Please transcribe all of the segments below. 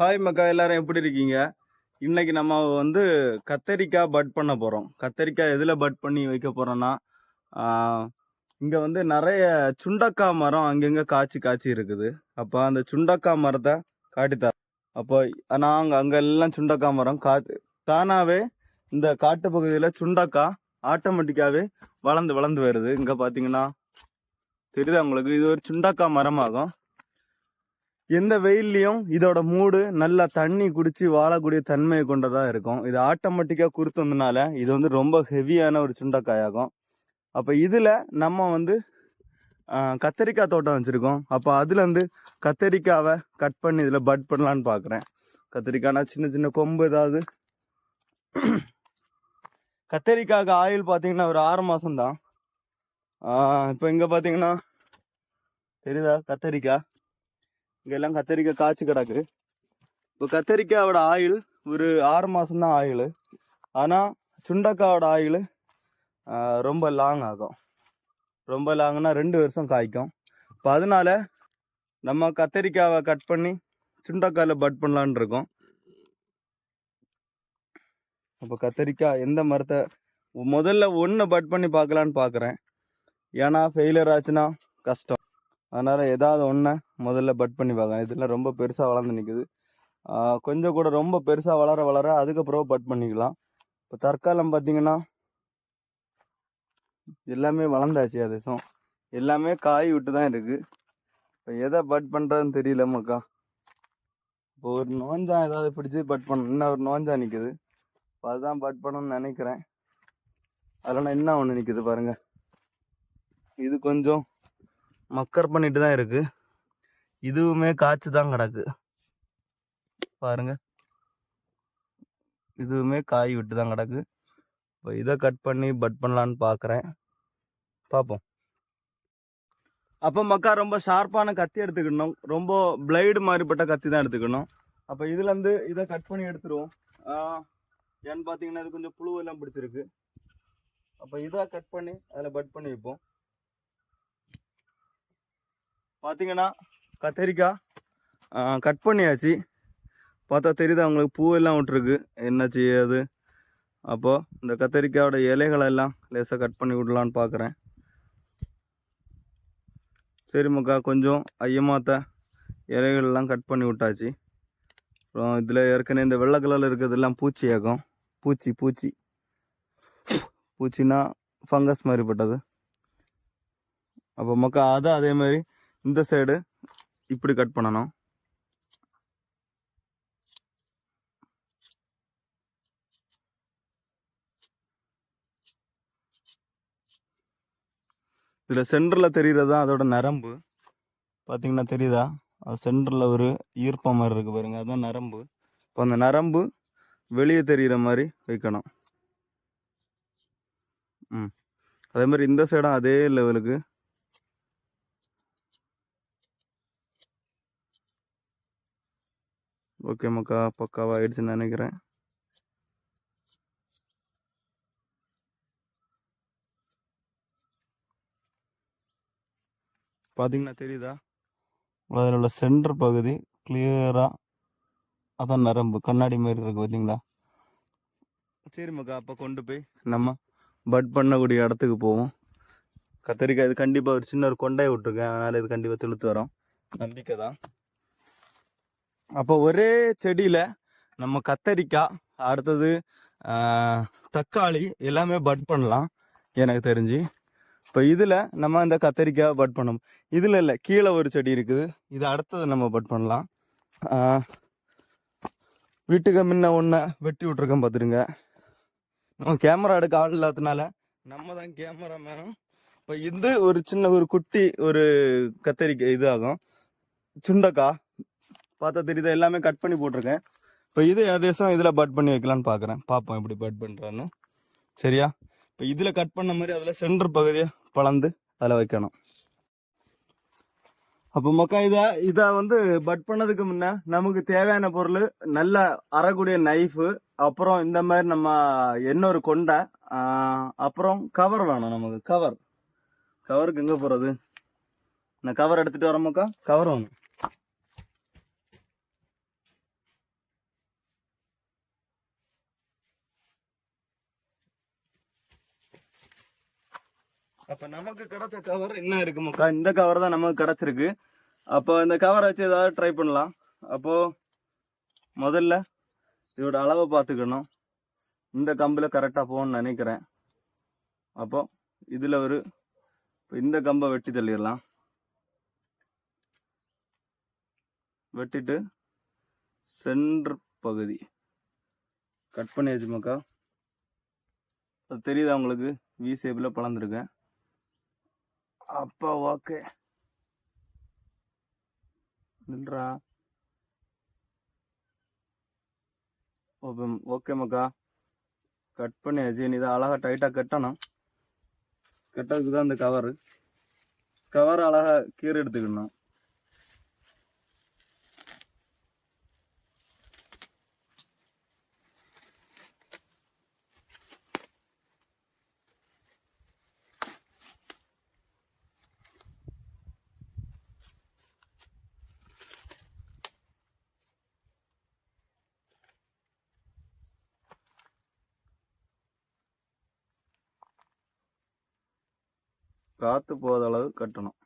Hi மக்கா எல்லாரும் எப்படி இருக்கீங்க? இன்னைக்கு நம்ம வந்து கத்தரிக்காய் பட் பண்ண போகிறோம் கத்தரிக்காய் எதில் பட் பண்ணி வைக்க போகிறோன்னா இங்கே வந்து நிறைய சுண்டக்காய் மரம் அங்கங்கே காய்ச்சி காய்ச்சி இருக்குது. அப்போ அந்த சுண்டக்காய் மரத்தை காட்டித்தரோம் அப்போ நாங்கள் அங்கே எல்லாம் சுண்டக்காய் மரம் கா தானாகவே இந்த காட்டு பகுதியில் சுண்டக்காய் ஆட்டோமேட்டிக்காகவே வளர்ந்து வளர்ந்து வருது. இங்கே பார்த்தீங்கன்னா தெரியுதா உங்களுக்கு? இது ஒரு சுண்டக்காய் மரமாகும். எந்த வெயில்லையும் இதோட மூடு நல்லா தண்ணி குடிச்சு வாழக்கூடிய தன்மையை கொண்டதாக இருக்கும். இது ஆட்டோமேட்டிக்காக குறுத்ததுனால இது வந்து ரொம்ப ஹெவியான ஒரு சுண்டைக்காயாகும். அப்போ இதில் நம்ம வந்து கத்தரிக்காய் தோட்டம் வச்சுருக்கோம். அப்போ அதுலேருந்து கத்தரிக்காவை கட் பண்ணி இதில் பட் பண்ணலான்னு பார்க்குறேன் கத்தரிக்காய்னா சின்ன சின்ன கொம்பு ஏதாவது. கத்தரிக்காய்க்கு ஆயில் பார்த்தீங்கன்னா ஒரு ஆறு மாதம்தான் இப்போ இங்கே பார்த்தீங்கன்னா தெரியுதா கத்தரிக்காய்? இங்கெல்லாம் கத்தரிக்காய் காய்ச்சி கிடக்கு. இப்போ கத்தரிக்காயோட ஆயில் ஒரு ஆறு மாதம்தான் ஆயில். ஆனால் சுண்டக்காயோட ஆயில் ரொம்ப லாங் ஆகும். ரொம்ப லாங்னா ரெண்டு வருஷம் காய்க்கும். இப்போ அதனால நம்ம கத்தரிக்காவை கட் பண்ணி சுண்டக்காயில் பட் பண்ணலான்னு இருக்கோம். அப்போ கத்தரிக்காய் எந்த மரத்தை முதல்ல ஒன்று பட் பண்ணி பார்க்கலான்னு பார்க்குறேன் ஏன்னா ஃபெயிலியர் ஆச்சுன்னா கஷ்டம். அதனால் ஏதாவது ஒன்றை முதல்ல பட் பண்ணி பார்க்கலாம். இதெல்லாம் ரொம்ப பெருசாக வளர்ந்து நிற்குது கொஞ்சம் கூட ரொம்ப பெருசாக வளர வளர அதுக்கப்புறம் பட் பண்ணிக்கலாம். இப்போ தற்காலம் பார்த்தீங்கன்னா எல்லாமே வளர்ந்தாச்சு அதேசம் எல்லாமே காய் விட்டு தான் இருக்குது இப்போ எதை பட் பண்ணுறதுன்னு தெரியல மக்கா. இப்போ ஒரு நோஞ்சா ஏதாவது பிடிச்சி பட் பண்ணணும் இன்னும் ஒரு நோஞ்சா நிற்குது இப்போ அதுதான் பட் பண்ணணும்னு நினைக்கிறேன். அதெல்லாம் என்ன ஒன்று நிற்குது பாருங்கள் இது கொஞ்சம் மக்கர் பண்ணிட்டு தான் இருக்கு. இதுவுமே காய்ச்சி தான் கிடக்கு. பாருங்க. இதுவுமே காய் விட்டு தான் கிடக்கு. இப்போ இதை கட் பண்ணி பட் பண்ணலான்னு பார்க்குறேன் பார்ப்போம் அப்போ மக்கா ரொம்ப ஷார்ப்பான கத்தி எடுத்துக்கணும். ரொம்ப பிளைடு மாதிரிப்பட்ட கத்தி தான் எடுத்துக்கணும். அப்போ இதுலேருந்து இதை கட் பண்ணி எடுத்துருவோம். ஏன்னு பார்த்தீங்கன்னா இது கொஞ்சம் புழுவெல்லாம் பிடிச்சிருக்கு. அப்போ இதை கட் பண்ணி அதில் பட் பண்ணி வைப்போம். பார்த்தீங்கன்னா கத்தரிக்காய் கட் பண்ணியாச்சு. பார்த்தா தெரியுது அவங்களுக்கு பூவெல்லாம் விட்டுருக்கு. என்ன செய்யாது அப்போது இந்த கத்தரிக்காயோட இலைகளெல்லாம் லேசாக கட் பண்ணி விடலான்னு பார்க்குறேன் சரி மக்கா கொஞ்சம் ஐயமாத்த இலைகள்லாம் கட் பண்ணி விட்டாச்சு. அப்புறம் இதில் ஏற்கனவே இந்த வெள்ளை கலரில் இருக்கிறதெல்லாம் பூச்சி ஏக்கம் பூச்சி பூச்சி. பூச்சின்னா ஃபங்கஸ் மாதிரிப்பட்டது அப்போ மக்கா அதை அதே மாதிரி இந்த சைடு இப்படி கட் பண்ணணும். இதில் சென்டரில் தெரிகிறது தான் அதோட நரம்பு. பார்த்தீங்கன்னா தெரியுதா? அது சென்டரில் ஒரு ஈர்ப்பம் மாதிரி இருக்குது பாருங்க. அதுதான் நரம்பு. இப்போ அந்த நரம்பு வெளியே தெரிகிற மாதிரி வைக்கணும். ம். அதே மாதிரி இந்த சைடும் அதே லெவலுக்கு ஓகே மக்கா. பக்காவாக ஆயிடுச்சுன்னு நினைக்கிறேன். பார்த்தீங்கன்னா தெரியுதா? அதில் உள்ள சென்டர் பகுதி கிளியராக அதான் நரம்பு. கண்ணாடி மாதிரி இருக்குது பார்த்தீங்களா சரி மக்கா. அப்போ கொண்டு போய் நம்ம பட் பண்ணக்கூடிய இடத்துக்கு போவோம். கத்திரிக்காய் இது கண்டிப்பாக ஒரு சின்ன ஒரு கொண்டாய் விட்ருக்கேன் அதனால் இது கண்டிப்பாக தெளுத்து வரோம். நம்பிக்கை தான் அப்போ ஒரே செடியில் நம்ம கத்தரிக்காய் அடுத்தது தக்காளி எல்லாமே பட் பண்ணலாம் எனக்கு தெரிஞ்சு. இப்போ இதில் நம்ம இந்த கத்தரிக்காய் பட் பண்ணோம் இதில் இல்லை கீழே ஒரு செடி இருக்குது. இது அடுத்தது நம்ம பட் பண்ணலாம். வீட்டுக்கு முன்ன ஒன்றை வெட்டி விட்ருக்கேன் பார்த்துருங்க நம்ம கேமரா எடுக்க ஆள் இல்லாததுனால நம்ம தான் கேமரா மேனும் இப்போ இது ஒரு சின்ன ஒரு குட்டி ஒரு கத்தரிக்காய் இது ஆகும். சுண்டக்காய். பார்த்தா தெரியுதா எல்லாமே கட் பண்ணி போட்டிருக்கேன். இப்போ இது ஏதேசம் இதில் பட் பண்ணி வைக்கலான்னு பார்க்குறேன். பார்ப்போம் எப்படி பட் பண்ணுறான்னு சரியா? இப்போ இதில் கட் பண்ண மாதிரி அதில் சென்டர் பகுதியை பலந்து அதில் வைக்கணும். அப்போ மக்கா இதை இதை வந்து பட் பண்ணதுக்கு முன்னே நமக்கு தேவையான பொருள் நல்ல அறக்கூடிய நைஃபு அப்புறம் இந்த மாதிரி நம்ம இன்னொரு கொண்டை அப்புறம் கவர் வேணும் நமக்கு. கவர் கவருக்கு எங்கே போகிறது நான் கவர் எடுத்துகிட்டு வரேன் மக்கா. கவர் வேணும். அப்ப நமக்கு கிடைச்ச கவர் என்ன இருக்குமாக்கா இந்த கவர் தான் நமக்கு கிடைச்சிருக்கு. அப்போ இந்த கவரை வச்சு ஏதாவது ட்ரை பண்ணலாம். அப்போ முதல்ல இதோட அளவை பார்த்துக்கணும். இந்த கம்பில் கரெக்டாக போகணும்னு நினைக்கிறேன். அப்போ இதில் ஒரு இந்த கம்பை வெட்டி தள்ளிடலாம். வெட்டிட்டு சென்டர் பகுதி. கட் பண்ணியாச்சுமாக்கா அது தெரியுதா உங்களுக்கு? வி ஷேப்பில் பழந்துருக்கேன். அப்பா ஓகே. நில்றா. ஓகே ஓகே மக்கா. கட் பண்ணியாச்சு நீ இதை அழகாக டைட்டாக கட்டணும். கட்டதுக்கு தான் இந்த கவரு கவர் அழகாக கீரை எடுத்துக்கணும். காத்து போகாத அளவு கட்டணும்.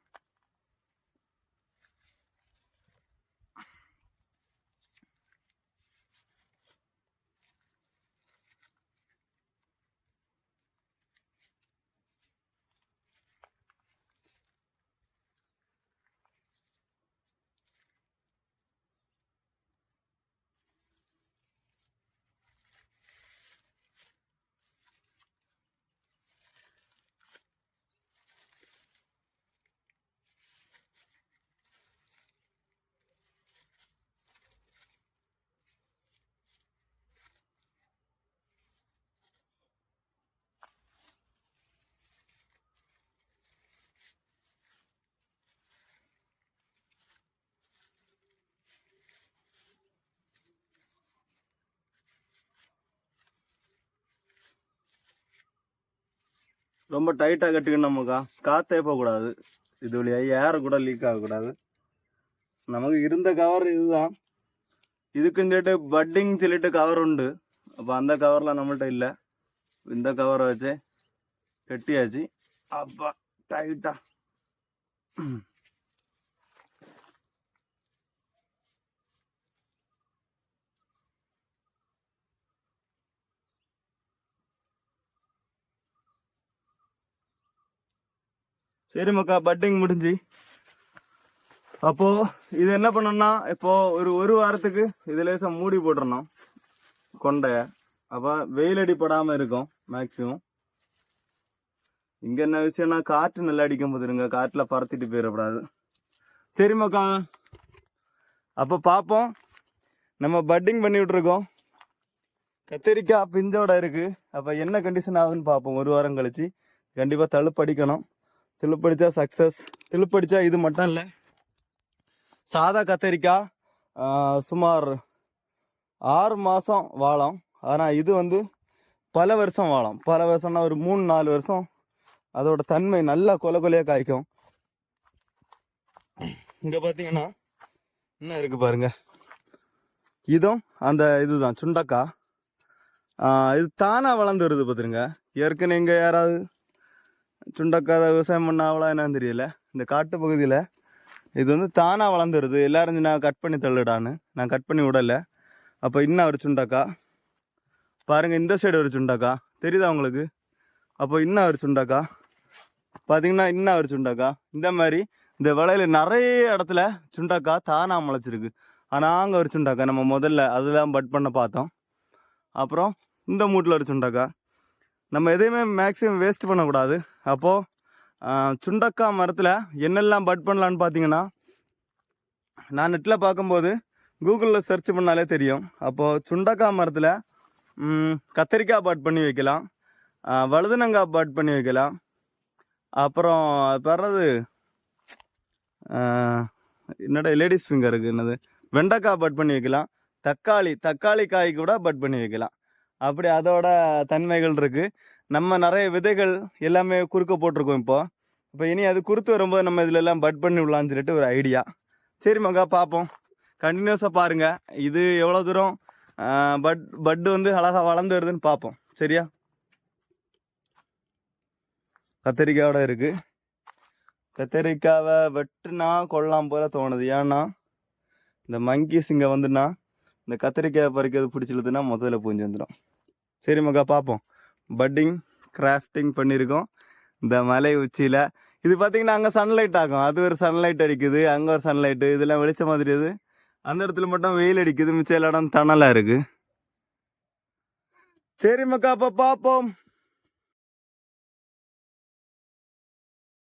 ரொம்ப டைட்டாக கட்டிக்கணும் நமக்கா காற்றே போகக்கூடாது. இது வழியாக ஏற கூட லீக் ஆகக்கூடாது. நமக்கு இருந்த கவர் இதுதான். இதுக்குன்னு சொல்லிட்டு பட்டிங் சொல்லிட்டு கவர் உண்டு. அப்போ அந்த கவர்லாம் நம்மள்ட்ட இல்லை. இந்த கவரை வச்சு கட்டியாச்சு. அப்பா டைட்டா சரி மக்கா பட்டிங் முடிஞ்சு. அப்போது இது என்ன பண்ணணும்னா இப்போது ஒரு ஒரு வாரத்துக்கு இது லேசாக மூடி போட்டுறணும் கொண்டைய. அப்போ வெயில் அடிப்படாமல் இருக்கும் மேக்ஸிமம் இங்கே என்ன விஷயம்னா காற்று நல்லா அடிக்கும் போதுருங்க காற்றில் பறத்திட்டு போயிடக்கூடாது. சரி மக்கா. அப்போ பார்ப்போம் நம்ம பட்டிங் பண்ணி விட்ருக்கோம் கத்திரிக்காய் பிஞ்சோட இருக்குது அப்போ என்ன கண்டிஷன் ஆகுதுன்னு பார்ப்போம் ஒரு வாரம் கழித்து கண்டிப்பாக தழுப்படிக்கணும். திழுப்படிச்சா சக்ஸஸ் திழுப்படிச்சா இது மட்டும் இல்லை. சாதா கத்தரிக்காய் சுமார் ஆறு மாதம் வாழம். ஆனால் இது வந்து பல வருஷம் வாழம். பல வருஷம்னா ஒரு மூணு நாலு வருஷம் அதோட தன்மை நல்லா கொல கொலையாக காய்க்கும். இங்கே பார்த்தீங்கன்னா என்ன இருக்குது பாருங்க. இதுவும் அந்த இதுதான் சுண்டக்காய். இது தானாக வளர்ந்து வருது பார்த்துருங்க ஏற்கனவே இங்கே யாராவது சுண்டக்காத விவசாயம் பண்ணாவளா என்னன்னு தெரியல. இந்த காட்டு பகுதியில் இது வந்து தானாக வளர்ந்துருது. எல்லாரும் நான் கட் பண்ணி தள்ளுடான்னு. நான் கட் பண்ணி விடலை. அப்போ இன்னும் ஒரு சுண்டக்கா? பாருங்கள் இந்த சைடு ஒரு சுண்டக்கா. தெரியுதா உங்களுக்கு? அப்போ இன்னும் ஒரு சுண்டக்கா? பார்த்தீங்கன்னா இன்னும் ஒரு சுண்டக்கா. இந்த மாதிரி இந்த விலையில் நிறைய இடத்துல சுண்டக்கா தானாக முளைச்சிருக்கு. ஆனால் அங்கே ஒரு சுண்டக்கா. நம்ம முதல்ல அதெல்லாம் பட் பண்ண பார்த்தோம். அப்புறம் இந்த மூட்டில் ஒரு சுண்டக்கா. நம்ம எதையுமே மேக்ஸிமம் வேஸ்ட் பண்ணக்கூடாது. அப்போது சுண்டக்காய் மரத்தில் என்னெல்லாம் பட் பண்ணலான்னு பார்த்தீங்கன்னா நான் நெட்டில் பார்க்கும்போது கூகுளில் சர்ச் பண்ணாலே தெரியும். அப்போது சுண்டக்காய் மரத்தில் கத்திரிக்காய் பட் பண்ணி வைக்கலாம். வலதுனங்காய் வழுதுனங்காய் பட் பண்ணி வைக்கலாம். அப்புறம் பிறகு என்னடா லேடிஸ் ஃபிங்கருக்கு என்னது? வெண்டைக்காய் பட் பண்ணி வைக்கலாம். தக்காளி தக்காளி காய் கூட பட் பண்ணி வைக்கலாம். அப்படி அதோட தன்மைகள் இருக்குது நம்ம நிறைய விதைகள் எல்லாமே குறுக்க போட்டிருக்கோம் இப்போது இப்போ இனி அது குறுத்து வரும்போது நம்ம இதில் எல்லாம் பட் பண்ணி விடலாம்னு சொல்லிட்டு ஒரு ஐடியா சரி மகா பார்ப்போம் கண்டினியூஸாக பாருங்கள் இது எவ்வளோ தூரம் பட் பட் வந்து அழகாக வளர்ந்து வருதுன்னு பார்ப்போம் சரியா? கத்திரிக்காயோட இருக்குது கத்திரிக்காவை வெட்டுனா கொள்ளலாம் போல தோணுது. ஏன்னா இந்த மங்கீஸ் இங்கே வந்துன்னா இந்த கத்திரிக்காய் பறிக்கிறது பிடிச்சிருதுன்னா முதல்ல பூஞ்சி வந்துடும் சரி மக்கா பார்ப்போம் பட்டிங் கிராஃப்டிங் பண்ணியிருக்கோம் இந்த மலை உச்சியில். இது பார்த்திங்கன்னா அங்கே சன்லைட் ஆகும். அது ஒரு சன்லைட் அடிக்குது. அங்கே ஒரு சன்லைட்டு இதெல்லாம் வெளிச்சம் மாதிரி இது அந்த இடத்துல மட்டும் வெயில் அடிக்குது. மிச்சம் எல்லா இடம் தணலாக இருக்குது சரி மக்கா அப்போ பார்ப்போம்